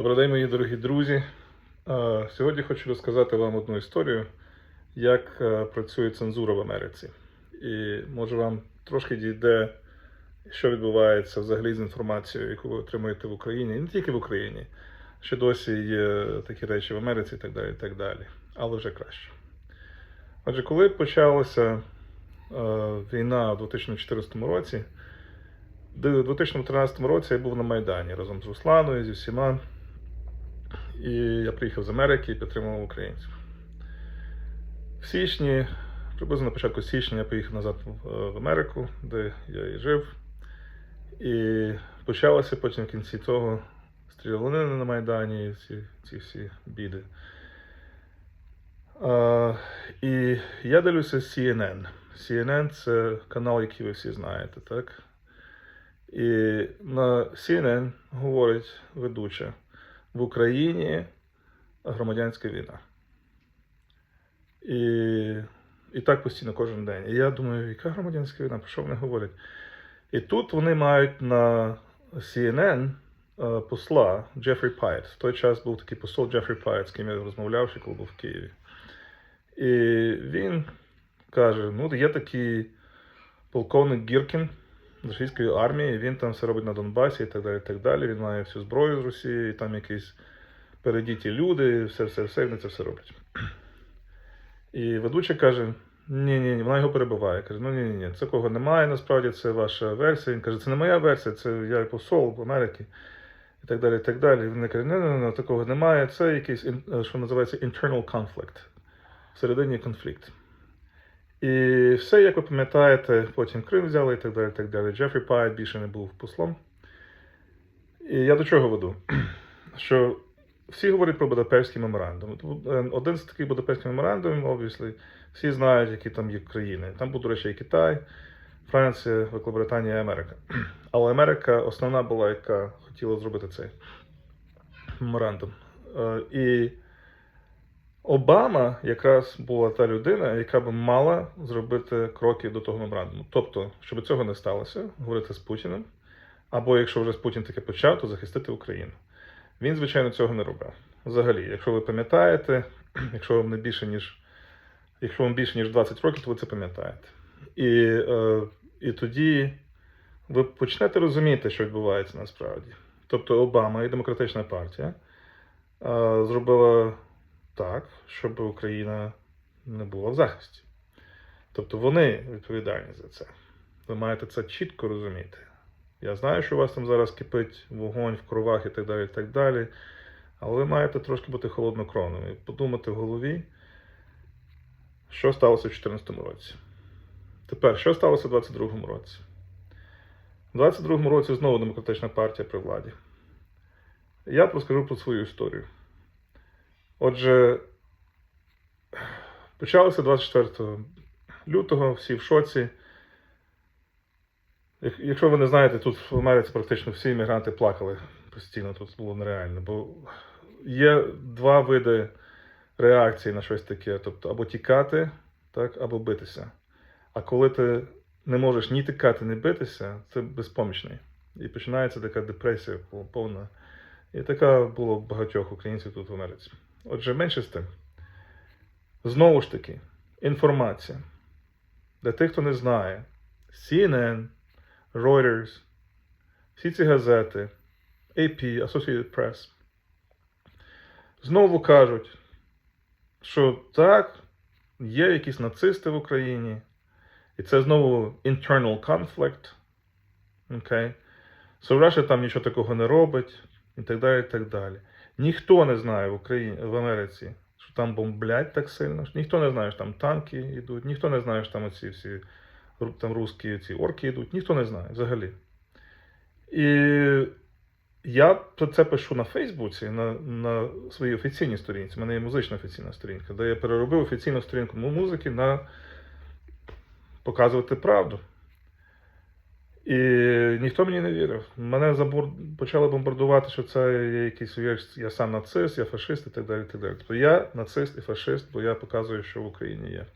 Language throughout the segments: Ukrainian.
Добрий день, мої дорогі друзі. Е, Сьогодні хочу розказати вам одну історію, як е, працює цензура в Америці. І може вам трошки дійде, що відбувається взагалі з інформацією, яку ви отримуєте в Україні, і не тільки в Україні. Ще досі є такі речі в Америці і так далі, і так далі. Але вже краще. Отже, коли почалася е, війна у 2014 році, в 2013 році я був на Майдані разом з Русланою, зі всіма. І я приїхав з Америки і підтримував українців. В січні, приблизно на початку січня, я поїхав назад в в Америку, де я і жив. І почалося потім в кінці того стрілянина на Майдані, ці, ці всі біди. А, і я дивлюся CNN. CNN це канал, який ви всі знаєте, так? І на CNN говорить ведуча в Україні громадянська війна. І, і так постійно кожен день. І я думаю, яка громадянська війна? Про що вони говорять? І тут вони мають на CNN е, посла Джефрі Пайт. В той час був такий посол Джефрі Пайт, з ким я розмовляв, ще коли був в Києві. І він каже: ну, є такий полковник Гіркін російської армії, він там все робить на Донбасі і так далі. і так далі. Він має всю зброю з Росії, і там якісь передіті люди, все, все, все, вони це все роблять. І ведуча каже: ні, ні, ні, вона його перебиває. Каже, ну ні, ні, ні, такого немає, насправді це ваша версія. Він каже, це не моя версія, це я посол в Америки. І так далі, і так далі. Він каже, ні, ні, ні, такого немає. Це якийсь, що називається internal conflict. Всередині конфлікт. І все, як ви пам'ятаєте, потім Крим взяли і так далі. так далі. Джефрі Пайт більше не був послом. І я до чого веду? Що всі говорять про Будапештський меморандум. Е, Один з таких Будапештських меморандумів, obviously, всі знають, які там є країни. Там був, до речі, і Китай, Франція, Великобританія і Америка. Але Америка основна була, яка хотіла зробити цей меморандум. Е, І Обама якраз була та людина, яка би мала зробити кроки до того меморандуму. Тобто, щоб цього не сталося, говорити з Путіним, або якщо вже з Путін таке почав, то захистити Україну. Він, звичайно, цього не робив. Взагалі, якщо ви пам'ятаєте, якщо вам не більше ніж якщо вам більше ніж 20 років, то ви це пам'ятаєте. І, е, і тоді ви почнете розуміти, що відбувається насправді. Тобто Обама і Демократична партія е, зробила так, щоб Україна не була в захисті. Тобто вони відповідальні за це. Ви маєте це чітко розуміти. Я знаю, що у вас там зараз кипить вогонь в кровах і так далі, і так далі. Але ви маєте трошки бути холоднокровними і подумати в голові, що сталося в 2014 році. Тепер, що сталося в 2022 році? У 2022 році знову демократична партія при владі. Я розкажу про свою історію. Отже, почалося 24 лютого, всі в шоці. Якщо ви не знаєте, тут в Америці практично всі іммігранти плакали постійно, тут було нереально. Бо є два види реакції на щось таке: тобто або тікати, так, або битися. А коли ти не можеш ні тікати, ні битися, це безпомічний. І починається така депресія повна. І така було багатьох українців тут в Америці. Отже, менше з тим. Знову ж таки, інформація. Для тих, хто не знає, CNN, Reuters, всі ці газети, AP, Associated Press, знову кажуть, що так, є якісь нацисти в Україні, і це знову internal conflict. Okay? So Russia там нічого такого не робить, і так далі, і так далі. Ніхто не знає в Україні, в Америці, що там бомблять так сильно. Ніхто не знає, що там танки йдуть, ніхто не знає, що там оці всі там русські ці орки йдуть, ніхто не знає взагалі. І я про це пишу на Фейсбуці, на, на своїй офіційній сторінці. У мене є музична офіційна сторінка, де я переробив офіційну сторінку музики на показувати правду. І ніхто мені не вірив. Мене забор... почали бомбардувати, що це є якийсь я, сам нацист, я фашист і так далі. Так далі. Тобто я нацист і фашист, бо я показую, що в Україні є.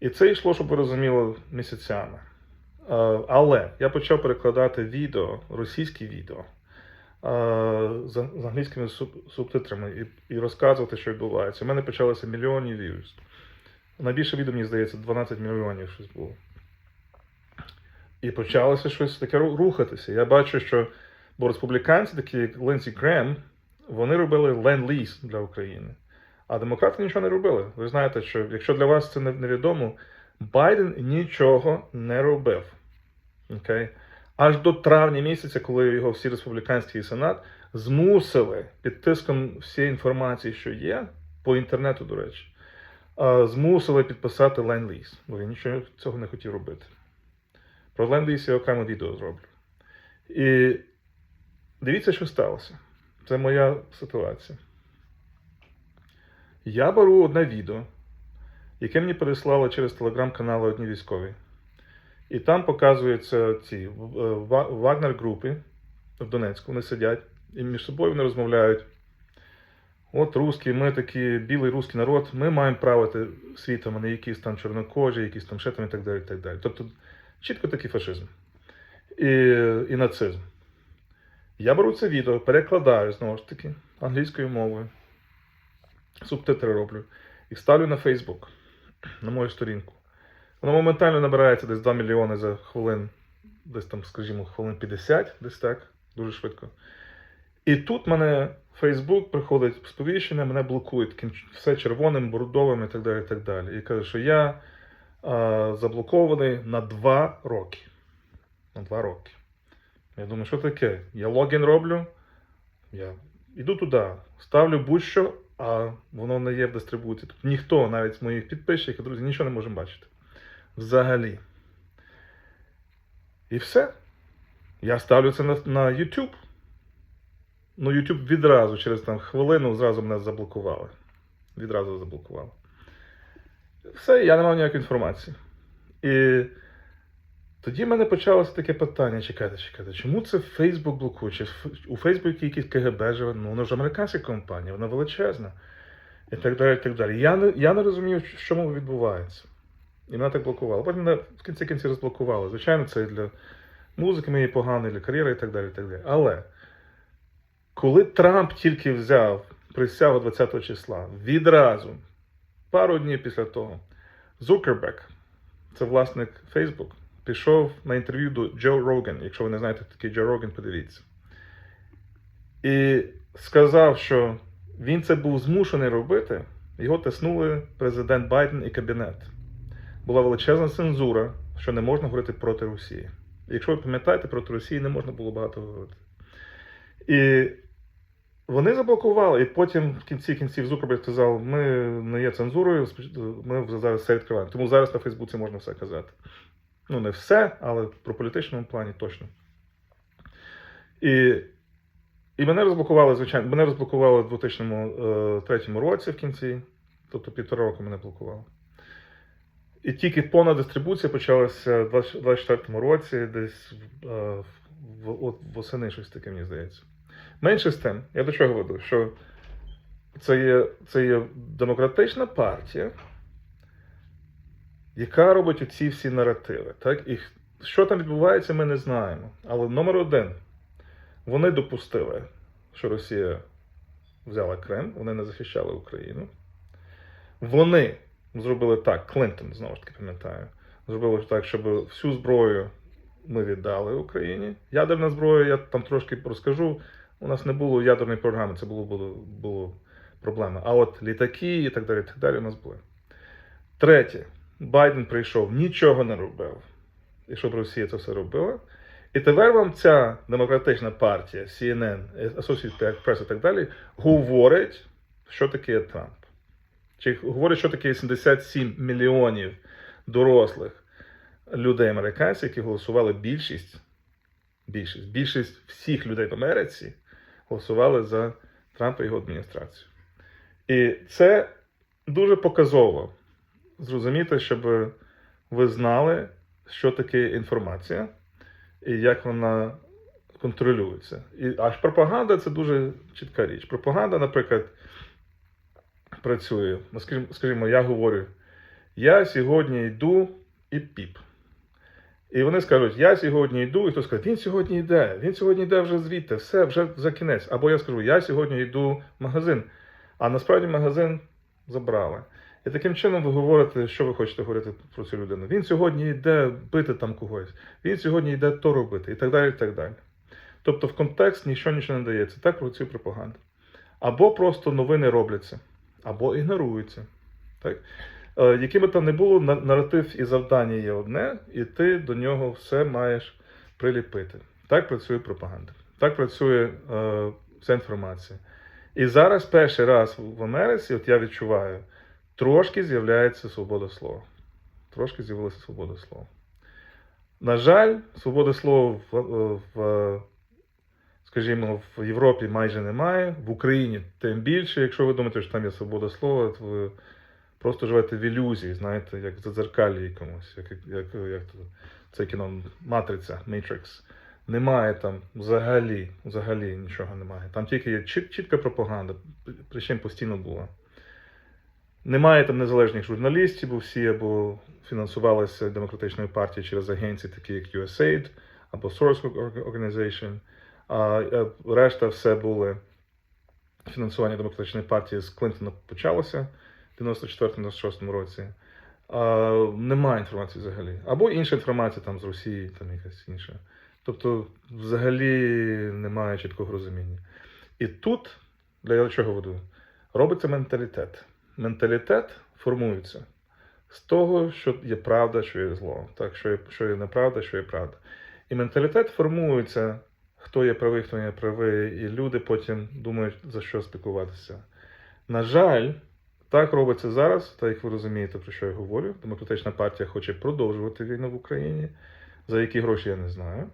І це йшло, щоб ви розуміли, місяцями. Е, Але я почав перекладати відео, російські відео з, з англійськими субтитрами і, розказувати, що відбувається. У мене почалося мільйонні views. Найбільше відео, мені здається, 12 мільйонів щось було. І почалося щось таке рухатися. Я бачу, що бо республіканці, такі як Лінсі Грем, вони робили ленд-ліз для України. А демократи нічого не робили. Ви знаєте, що якщо для вас це невідомо, Байден нічого не робив. Окей? Аж до травня місяця, коли його всі республіканський сенат змусили під тиском всієї інформації, що є, по інтернету, до речі, змусили підписати ленд-ліз, бо він нічого цього не хотів робити. Про ленд-ліз я окремо відео зроблю. І дивіться, що сталося. Це моя ситуація. Я беру одне відео, яке мені переслали через телеграм-канали одні військові. І там показуються ці е, Вагнер групи в Донецьку. Вони сидять і між собою вони розмовляють. От русські, ми такі, білий русський народ, ми маємо правити світом, а не якісь там чорнокожі, якісь там ще і так далі. І так далі. Тобто чітко такий фашизм і, і нацизм. Я беру це відео, перекладаю знову ж таки англійською мовою, субтитри роблю і ставлю на Facebook, на мою сторінку. Воно моментально набирається десь 2 мільйони за хвилин, десь там, скажімо, хвилин 50, десь так, дуже швидко. І тут мене Facebook приходить сповіщення, мене блокують все червоним, бордовим і так далі. І так далі. І каже, що я заблокований на 2 роки. На 2 роки. Я думаю, що таке? Я логін роблю, я йду туди, ставлю будь-що, а воно не є в дистрибуції. Тобто ніхто, навіть з моїх підписчиків, друзі, нічого не може бачити. Взагалі. І все. Я ставлю це на, на YouTube. Ну, YouTube відразу, через там хвилину, зразу мене заблокували. Відразу заблокували. Все, я не мав ніякої інформації. І тоді в мене почалося таке питання: чекайте, чекайте, чому це Facebook блокує? Чи у Фейсбуці якийсь КГБ живе? Ну, вона ж американська компанія, вона величезна. І так далі, і так далі. Я не, я не розумів, що чому відбувається. І мене так блокувало. Потім мене в кінці кінці розблокували. Звичайно, це і для музики моєї поганої, для кар'єри і так далі. і так далі. Але коли Трамп тільки взяв присягу 20 числа, відразу, пару днів після того, Зукербек, це власник Facebook, пішов на інтерв'ю до Джо Роган. Якщо ви не знаєте, такий Джо Роган, подивіться. І сказав, що він це був змушений робити, його тиснули президент Байден і кабінет. Була величезна цензура, що не можна говорити проти Росії. Якщо ви пам'ятаєте, проти Росії не можна було багато говорити. І вони заблокували, і потім в кінці кінців Зукерберг сказав, ми не є цензурою, ми зараз все відкриваємо. Тому зараз на Фейсбуці можна все казати. Ну, не все, але про політичному плані точно. І, і мене розблокували, звичайно, мене розблокували в 2003 році в кінці, тобто півтора року мене блокували. І тільки повна дистрибуція почалася в 2024 році, десь е, в, от, восени щось таке, мені здається. Менше з тим, я до чого веду, що це є, це є демократична партія, яка робить оці всі наративи. Так? І що там відбувається, ми не знаємо. Але номер один, вони допустили, що Росія взяла Крим, вони не захищали Україну. Вони зробили так, Клинтон, знову ж таки пам'ятаю, зробили так, щоб всю зброю ми віддали Україні. Ядерна зброя, я там трошки розкажу. У нас не було ядерної програми, це було, було, було проблема. А от літаки і так далі, і так далі у нас були. Третє, Байден прийшов, нічого не робив. І щоб Росія це все робила. І тепер вам ця демократична партія, CNN, Associated Press і так далі, говорить, що таке Трамп. Чи говорить, що таке 77 мільйонів дорослих людей американців, які голосували більшість, більшість, більшість всіх людей в Америці голосували за Трампа і його адміністрацію. І це дуже показово зрозуміти, щоб ви знали, що таке інформація і як вона контролюється. І аж пропаганда це дуже чітка річ. Пропаганда, наприклад, працює. Скажімо, я говорю, я сьогодні йду і піп. І вони скажуть, я сьогодні йду, і хтось скаже, він сьогодні йде, він сьогодні йде вже звідти, все, вже за кінець. Або я скажу, я сьогодні йду в магазин, а насправді магазин забрали. І таким чином ви говорите, що ви хочете говорити про цю людину. Він сьогодні йде бити там когось, він сьогодні йде то робити, і так далі. і так далі. Тобто в контекст нічого нічого не дається. Так працює пропаганда. Або просто новини робляться, або ігноруються. Так? Е, яким би там не було, наратив і завдання є одне, і ти до нього все маєш приліпити. Так працює пропаганда. Так працює е, вся інформація. І зараз перший раз в Америці, от я відчуваю, трошки з'являється свобода слова. Трошки з'явилася свобода слова. На жаль, свободи слова в, е, в, скажімо, в Європі майже немає, в Україні тим більше. Якщо ви думаєте, що там є свобода слова, то ви просто живете в ілюзії, знаєте, як в зазеркалі якомусь, як, як, як це кіно Матриця, Matrix. Немає там взагалі, взагалі нічого немає. Там тільки є чіт, чітка пропаганда, причин постійно була. Немає там незалежних журналістів, бо всі або фінансувалися демократичною партією через агенції, такі як USAID або Source Organization, а решта все були фінансування демократичної партії з Клінтона почалося 94-96 році. А, немає інформації взагалі. Або інша інформація там з Росії, там якась інша. Тобто, взагалі немає чіткого розуміння. І тут, для чого веду, робиться менталітет. Менталітет формується з того, що є правда, що є зло, так, що є, що є неправда, що є правда. І менталітет формується, хто є правий, хто не правий, і люди потім думають, за що спілкуватися. На жаль, так робиться зараз, так як ви розумієте, про що я говорю. Демократична партія хоче продовжувати війну в Україні. За які гроші я не знаю.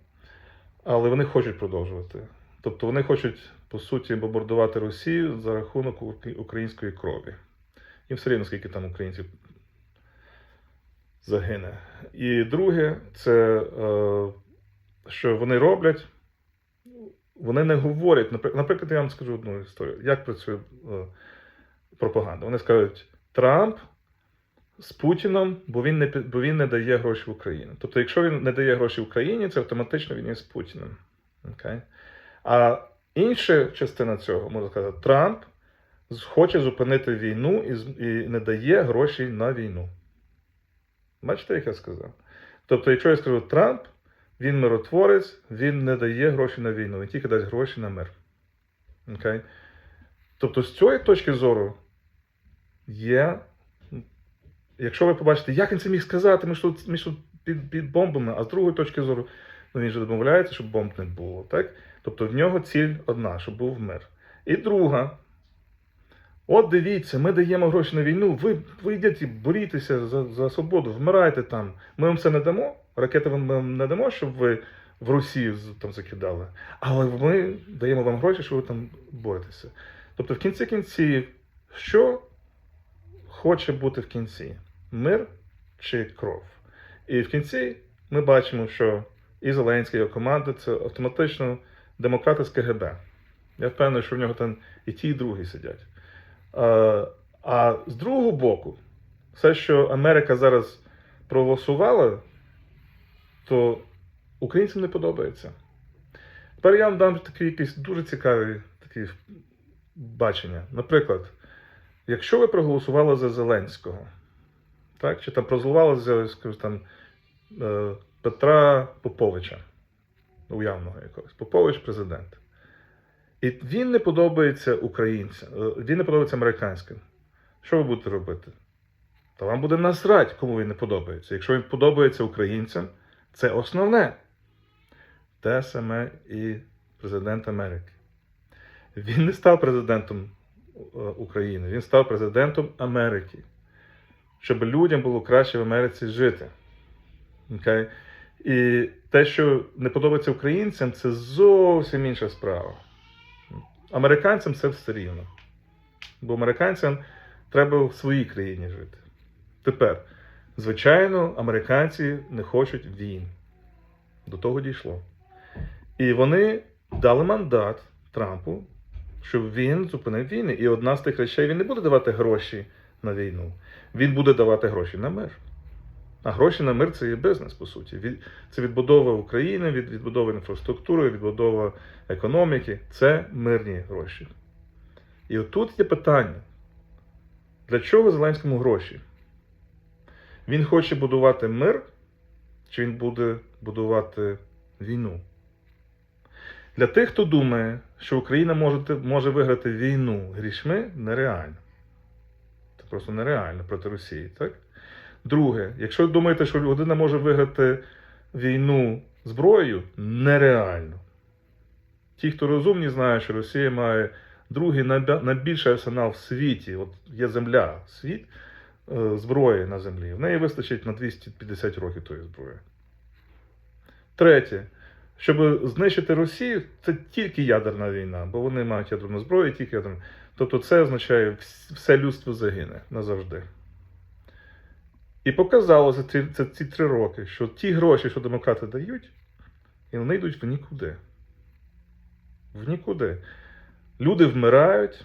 Але вони хочуть продовжувати. Тобто вони хочуть, по суті, бомбардувати Росію за рахунок української крові. І все рівно, скільки там українців загине. І друге, це е, що вони роблять. Вони не говорять. Наприклад, я вам скажу одну історію. Як працює пропаганда? Вони скажуть, Трамп з Путіном, бо він не бо він не дає гроші в Україну. Тобто, якщо він не дає гроші Україні, це автоматично він є з Путіним. Okay? А інша частина цього, можна сказати, Трамп хоче зупинити війну і, і не дає гроші на війну. Бачите, як я сказав? Тобто, якщо я скажу Трамп, він миротворець, він не дає гроші на війну, він тільки дасть гроші на мир. Okay? Тобто, з цієї точки зору є Якщо ви побачите, як він це міг сказати, ми тут, ми тут під, під бомбами, а з другої точки зору, ну він же домовляється, щоб бомб не було. Так? Тобто в нього ціль одна, щоб був мир. І друга. От дивіться, ми даємо гроші на війну, ви, ви йдете, борітеся за, за свободу, вмирайте там. Ми вам це не дамо, ракети вам вам не дамо, щоб ви в Росію там закидали. Але ми даємо вам гроші, щоб ви там боретеся. Тобто, в кінці кінців, що хоче бути в кінці? Мир чи кров? І в кінці ми бачимо, що і Зеленський, його команда це автоматично демократи з КГБ. Я впевнений, що в нього там і ті, і другі сидять. А, а з другого боку, все, що Америка зараз проголосувала, то українцям не подобається. Тепер я вам дам такі якісь дуже цікаві такі бачення. Наприклад, якщо ви проголосували за Зеленського, так, чи там проголосували за там, е, Петра Поповича, уявного якогось, Попович президент. І він не подобається українцям, е, він не подобається американським. Що ви будете робити? Та вам буде насрать, кому він не подобається. Якщо він подобається українцям, це основне. Те саме і президент Америки. Він не став президентом України, він став президентом Америки. Щоб людям було краще в Америці жити. Окей? І те, що не подобається українцям, це зовсім інша справа. Американцям це все рівно. Бо американцям треба в своїй країні жити. Тепер, звичайно, американці не хочуть війн. До того дійшло. І вони дали мандат Трампу, щоб він зупинив війни. І одна з тих речей він не буде давати гроші на війну. Він буде давати гроші на мир. А гроші на мир це є бізнес, по суті. Це відбудова України, відбудова інфраструктури, відбудова економіки. Це мирні гроші. І отут є питання: для чого Зеленському гроші? Він хоче будувати мир, чи він буде будувати війну? Для тих, хто думає, що Україна може, може виграти війну грішми, нереально. Це просто нереально проти Росії, так? Друге, якщо думаєте, що людина може виграти війну зброєю, нереально. Ті, хто розумні, знають, що Росія має другий найбільший арсенал в світі. От є земля, світ е, зброї на землі. В неї вистачить на 250 років тої зброї. Третє. Щоб знищити Росію, це тільки ядерна війна, бо вони мають ядерну зброю, тільки ядерну. Тобто це означає, вс- все людство загине назавжди. І показало за ці, ці три роки, що ті гроші, що демократи дають, і вони йдуть в нікуди. В нікуди. Люди вмирають,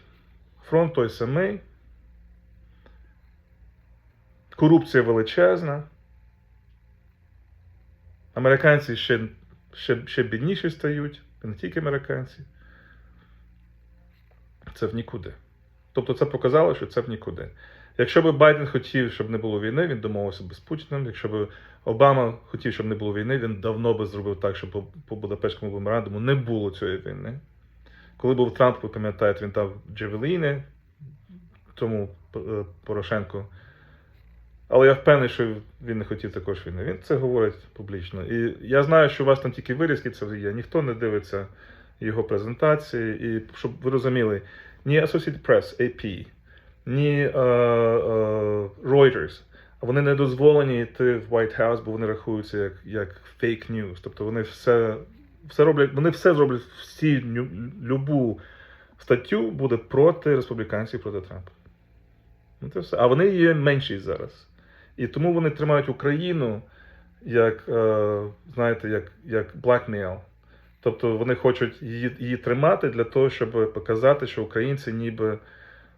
фронт той самий, корупція величезна. Американці ще, ще, ще бідніші стають, не тільки американці. Це в нікуди. Тобто це показало, що це в нікуди. Якщо б Байден хотів, щоб не було війни, він домовився б з Путіним. Якщо б Обама хотів, щоб не було війни, він давно би зробив так, щоб по, Будапештському меморандуму не було цієї війни. Коли був Трамп, ви пам'ятаєте, він дав Джевеліни тому е, Порошенку. Але я впевнений, що він не хотів також війни. Він це говорить публічно. І я знаю, що у вас там тільки вирізки це є. Ніхто не дивиться його презентації. І щоб ви розуміли, ні Associated Press, AP, ні е, е, Reuters, вони не дозволені йти в White House, бо вони рахуються як, як fake news. Тобто вони все, все роблять, вони все зроблять, всі любу статтю буде проти республіканців, проти Трампа. Ну, це все. А вони є менші зараз. І тому вони тримають Україну як, е, знаєте, як, як blackmail. Тобто вони хочуть її, її тримати для того, щоб показати, що українці ніби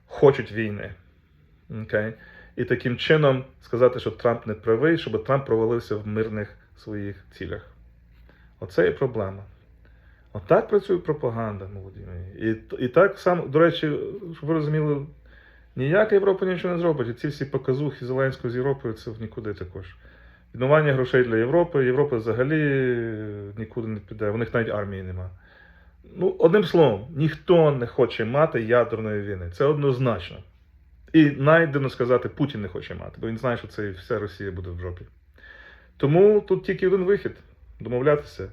хочуть війни. Okay? І таким чином сказати, що Трамп не правий, щоб Трамп провалився в мирних своїх цілях. Оце і проблема. Отак працює пропаганда, молоді мої. І, і так само, до речі, щоб ви розуміли, ніяка Європа нічого не зробить. І ці всі показухи Зеленського з Європою це в нікуди також. Відмивання грошей для Європи. Європа взагалі нікуди не піде. У них навіть армії нема. Ну, одним словом, ніхто не хоче мати ядерної війни. Це однозначно. І навіть сказати, Путін не хоче мати, бо він знає, що це і вся Росія буде в жопі. Тому тут тільки один вихід домовлятися.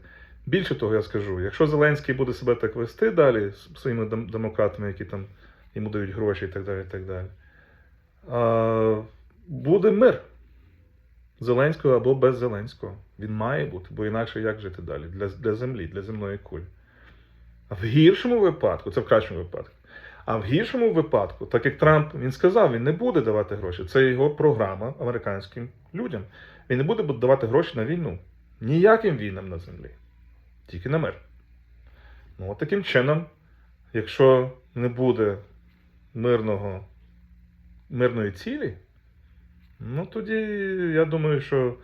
Більше того, я скажу, якщо Зеленський буде себе так вести далі з своїми демократами, які там йому дають гроші і так далі, і так далі, а, буде мир Зеленського або без Зеленського. Він має бути, бо інакше як жити далі? Для, для землі, для земної кулі. А в гіршому випадку, це в кращому випадку. А в гіршому випадку, так як Трамп він сказав, він не буде давати гроші. Це його програма американським людям. Він не буде давати гроші на війну. Ніяким війнам на землі. Тільки на мир. Ну, от таким чином, якщо не буде мирного, мирної цілі, ну тоді я думаю, що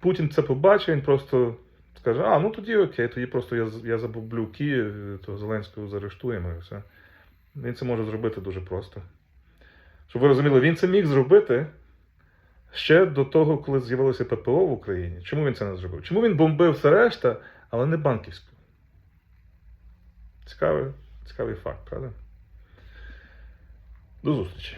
Путін це побачить, він просто скаже, а, ну тоді окей, тоді просто я, я забублю Київ, то Зеленського заарештуємо і все. Він це може зробити дуже просто. Щоб ви розуміли, він це міг зробити ще до того, коли з'явилося ППО в Україні. Чому він це не зробив? Чому він бомбив все решта, але не банківську? Цікавий, цікавий факт, правда? До зустрічі.